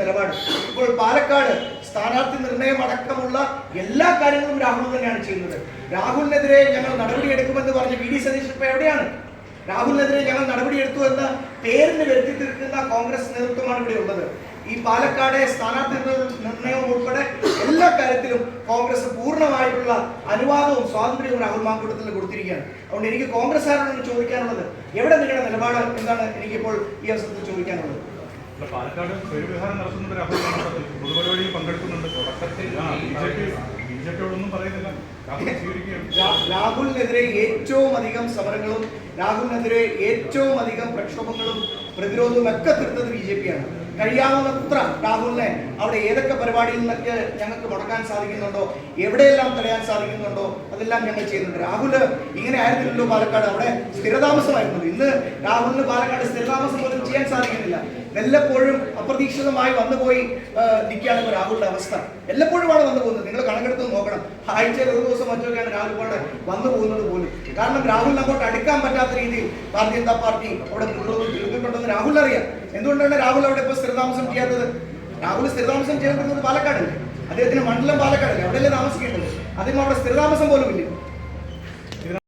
നിലപാട്. ഇപ്പോൾ പാലക്കാട് സ്ഥാനാർത്ഥി നിർണയം അടക്കമുള്ള എല്ലാ കാര്യങ്ങളും രാഹുൽ തന്നെയാണ് ചെയ്യുന്നത്. രാഹുലിനെതിരെ ഞങ്ങൾ നടപടിയെടുക്കുമെന്ന് പറഞ്ഞ വി ഡി സതീശൻ ഇപ്പൊ എവിടെയാണ്? രാഹുലിനെതിരെ ഞങ്ങൾ നടപടിയെടുത്തു എന്ന പേരിന് വരുത്തി തീർക്കുന്ന കോൺഗ്രസ് നേതൃത്വമാണ് ഇവിടെ ഉള്ളത്. ഈ പാലക്കാട് സ്ഥാനാർത്ഥി നിർണയം ഉൾപ്പെടെ എല്ലാ കാര്യത്തിലും കോൺഗ്രസ് പൂർണമായിട്ടുള്ള അനുവാദവും സ്വാതന്ത്ര്യവും രാഹുൽ മാങ്കൂട്ടത്തിൽ കൊടുത്തിരിക്കുകയാണ്. അതുകൊണ്ട് എനിക്ക് കോൺഗ്രസ് കോൺഗ്രസ്സുകാരോട് ചോദിക്കാനുള്ളത്. എവിടെ നിങ്ങളുടെ നിലപാട്? എന്താണ് എനിക്കിപ്പോൾ ഈ അവസരത്തിൽ ചോദിക്കാനുള്ളത്? പാലക്കാട് സ്വൈരവിഹാരം നടത്തുന്ന രാഹുൽ മാങ്കൂട്ടത്തിൽ പൊതുപരിപാടിയിൽ പങ്കെടുക്കുന്നുണ്ട്. തുടക്കത്തിൽ B J P B J പിയോടൊന്നും പറയുന്നില്ല. രാഹുൽ രാഹുലിനെതിരെ ഏറ്റവും അധികം സമരങ്ങളും രാഹുലിനെതിരെ ഏറ്റവും അധികം പ്രക്ഷോഭങ്ങളും പ്രതിരോധവും ഒക്കെ തീർത്തത് ബി ജെ പി ആണ്. കഴിയാവുന്നത്ര രാഹുലിനെ അവിടെ ഏതൊക്കെ പരിപാടിയിൽ നിന്നൊക്കെ ഞങ്ങൾക്ക് മുടക്കാൻ സാധിക്കുന്നുണ്ടോ എവിടെയെല്ലാം തടയാൻ സാധിക്കുന്നുണ്ടോ അതെല്ലാം ഞങ്ങൾ ചെയ്യുന്നുണ്ട്. രാഹുൽ ഇങ്ങനെ ആയിരുന്നില്ലല്ലോ പാലക്കാട്. അവിടെ സ്ഥിരതാമസമായിരുന്നു. ഇന്ന് രാഹുലിന് പാലക്കാട് സ്ഥിരതാമസം പോലും ചെയ്യാൻ സാധിക്കുന്നില്ല. എല്ലപ്പോഴും അപ്രതീക്ഷിതമായി വന്നുപോയി നിൽക്കുകയാണ് ഇപ്പോൾ രാഹുലിന്റെ അവസ്ഥ. എല്ലപ്പോഴുമാണ് വന്നു പോകുന്നത് നിങ്ങൾ കണക്കെടുത്ത് നോക്കണം. ആഴ്ചയിൽ ഒരു ദിവസം മറ്റൊക്കെയാണ് രാഹുൽ പോലെ വന്നു പോകുന്നത് പോലും. കാരണം രാഹുലിന് അങ്ങോട്ട് അടുക്കാൻ പറ്റാത്ത രീതിയിൽ ഭാരതീയ ജനതാ പാർട്ടി അവിടെ തീർന്നിട്ടുണ്ടെന്ന് രാഹുൽ അറിയാം എന്തുകൊണ്ടാണ് രാഹുൽ അവിടെ ഇപ്പോൾ സ്ഥിരതാമസം ചെയ്യാത്തത്? രാഹുൽ സ്ഥിരതാമസം ചെയ്യേണ്ടത് പാലക്കാടല്ലേ? അദ്ദേഹത്തിന് മണ്ഡലം പാലക്കാടല്ലേ? അവിടെയല്ലേ താമസിക്കേണ്ടത്? അദ്ദേഹം അവിടെ സ്ഥിരതാമസം പോലും ഇല്ല